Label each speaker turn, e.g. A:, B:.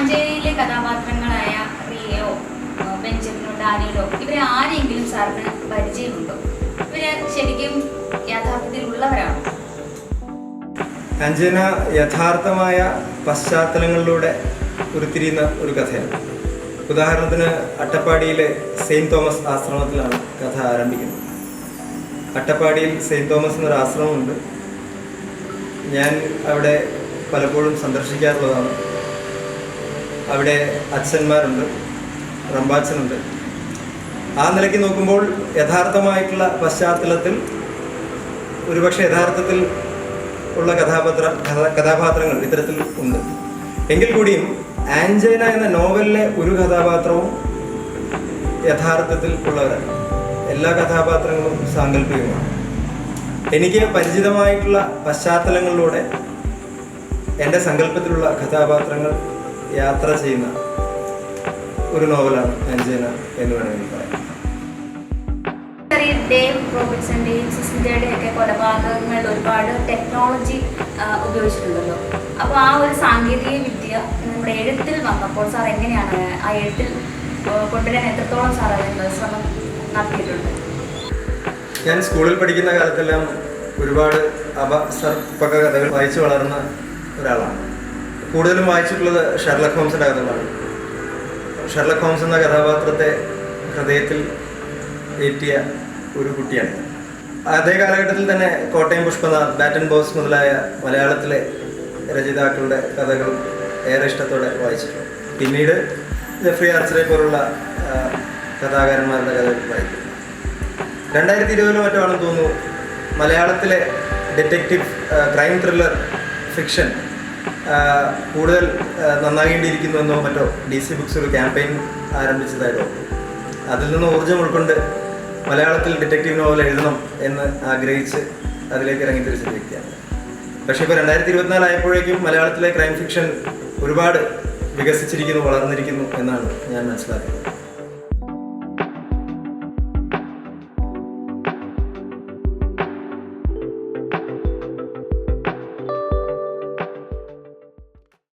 A: അഞ്ജലിയിലെ കഥാപാത്രങ്ങളായ Rio ബെഞ്ചമിനോ Danilo ഇവരെ ആരെങ്കിലും സാറിന് പരിചയമുണ്ടോ? ഇവർ ശരിക്കും യാഥാർത്ഥ്യത്തിൽ ഉള്ളവരാണോ?
B: അഞ്ജന യഥാർത്ഥമായ പശ്ചാത്തലങ്ങളിലൂടെ ഉരുത്തിരിയുന്ന ഒരു കഥയാണ്. ഉദാഹരണത്തിന് അട്ടപ്പാടിയിലെ സെയിന്റ് തോമസ് ആശ്രമത്തിലാണ് കഥ ആരംഭിക്കുന്നത്. അട്ടപ്പാടിയിൽ സെയിന്റ് തോമസ് എന്നൊരു ആശ്രമമുണ്ട്. ഞാൻ അവിടെ പലപ്പോഴും സന്ദർശിക്കാറുള്ളതാണ്. അവിടെ അച്ഛന്മാരുണ്ട് റമ്പാച്ചനുണ്ട്. ആ നിലയ്ക്ക് നോക്കുമ്പോൾ യഥാർത്ഥമായിട്ടുള്ള പശ്ചാത്തലത്തിൽ ഒരുപക്ഷെ യഥാർത്ഥത്തിൽ ഉള്ള കഥാപാത്ര കഥാപാത്രങ്ങൾ ഇത്തരത്തിൽ ഉണ്ട്. എങ്കിൽ കൂടിയും ആഞ്ചേന എന്ന നോവലിലെ ഒരു കഥാപാത്രവും യഥാർത്ഥത്തിൽ ഉള്ളവരാണ് എല്ലാ കഥാപാത്രങ്ങളും സാങ്കല്പികമാണ്. എനിക്ക് പരിചിതമായിട്ടുള്ള പശ്ചാത്തലങ്ങളിലൂടെ എന്റെ സങ്കല്പത്തിലുള്ള കഥാപാത്രങ്ങൾ യാത്ര ചെയ്യുന്ന ഒരു നോവലാണ് അഞ്ജന എന്ന് വേണമെങ്കിൽ പറയാം.
A: ഡേവ് റോബിൻസന്റെയും സിസിന്റെയും ഒക്കെ കൊലപാതകങ്ങളിൽ ഒരുപാട് ടെക്നോളജി ഉപയോഗിച്ചിട്ടുണ്ടല്ലോ. അപ്പോൾ ആ ഒരു സാങ്കേതിക വിദ്യ നമ്മുടെ എഴുത്തിൽ വന്നപ്പോൾ സാർ എങ്ങനെയാണ് ആ എഴുത്തിൽ കൊണ്ടുവരാൻ എത്രത്തോളം സാർ അതിനുള്ള ശ്രമം നടത്തിയിട്ടുണ്ട്?
B: ഞാൻ സ്കൂളിൽ പഠിക്കുന്ന കാലത്തെല്ലാം ഒരുപാട് അപസർപ്പക കഥകൾ വായിച്ചു വളർന്ന ഒരാളാണ്. കൂടുതലും വായിച്ചിട്ടുള്ളത് ഷെർലക് ഹോംസിന്റെ കഥകളാണ് ഷെർലക് ഹോംസ് എന്ന കഥാപാത്രത്തെ ഹൃദയത്തിൽ ഏറ്റിയ ഒരു കുട്ടിയാണ്. അതേ കാലഘട്ടത്തിൽ തന്നെ കോട്ടയം പുഷ്പനാഥ് ബാറ്റൻ ബോസ് മുതലായ മലയാളത്തിലെ രചയിതാക്കളുടെ കഥകൾ ഏറെ ഇഷ്ടത്തോടെ വായിച്ചിട്ടുണ്ട്. പിന്നീട് ജെഫ്രി ആർച്ചറെ പോലുള്ള കഥാകാരന്മാരുടെ കഥകൾ വായിക്കും രണ്ടായിരത്തി ഇരുപതിലും മറ്റോ ആണെന്ന് തോന്നുന്നു മലയാളത്തിലെ ഡിറ്റക്റ്റീവ് ക്രൈം ത്രില്ലർ ഫിക്ഷൻ കൂടുതൽ നന്നാകേണ്ടിയിരിക്കുന്നുവെന്നോ മറ്റോ ഡി സി ബുക്സ് ഒരു ക്യാമ്പയിൻ ആരംഭിച്ചതായിട്ടോ? അതിൽ നിന്ന് ഊർജം ഉൾക്കൊണ്ട് മലയാളത്തിൽ ഡിറ്റക്റ്റീവ് നോവൽ എഴുതണം എന്ന് ആഗ്രഹിച്ച് അതിലേക്ക് ഇറങ്ങി തിരിച്ച വ്യക്തിയാണ് പക്ഷേ ഇപ്പോൾ രണ്ടായിരത്തി ഇരുപത്തിനാല് ആയപ്പോഴേക്കും മലയാളത്തിലെ ക്രൈം ഫിക്ഷൻ ഒരുപാട് വികസിച്ചിരിക്കുന്നു വളർന്നിരിക്കുന്നു എന്നാണ് ഞാൻ മനസ്സിലാക്കുന്നത്.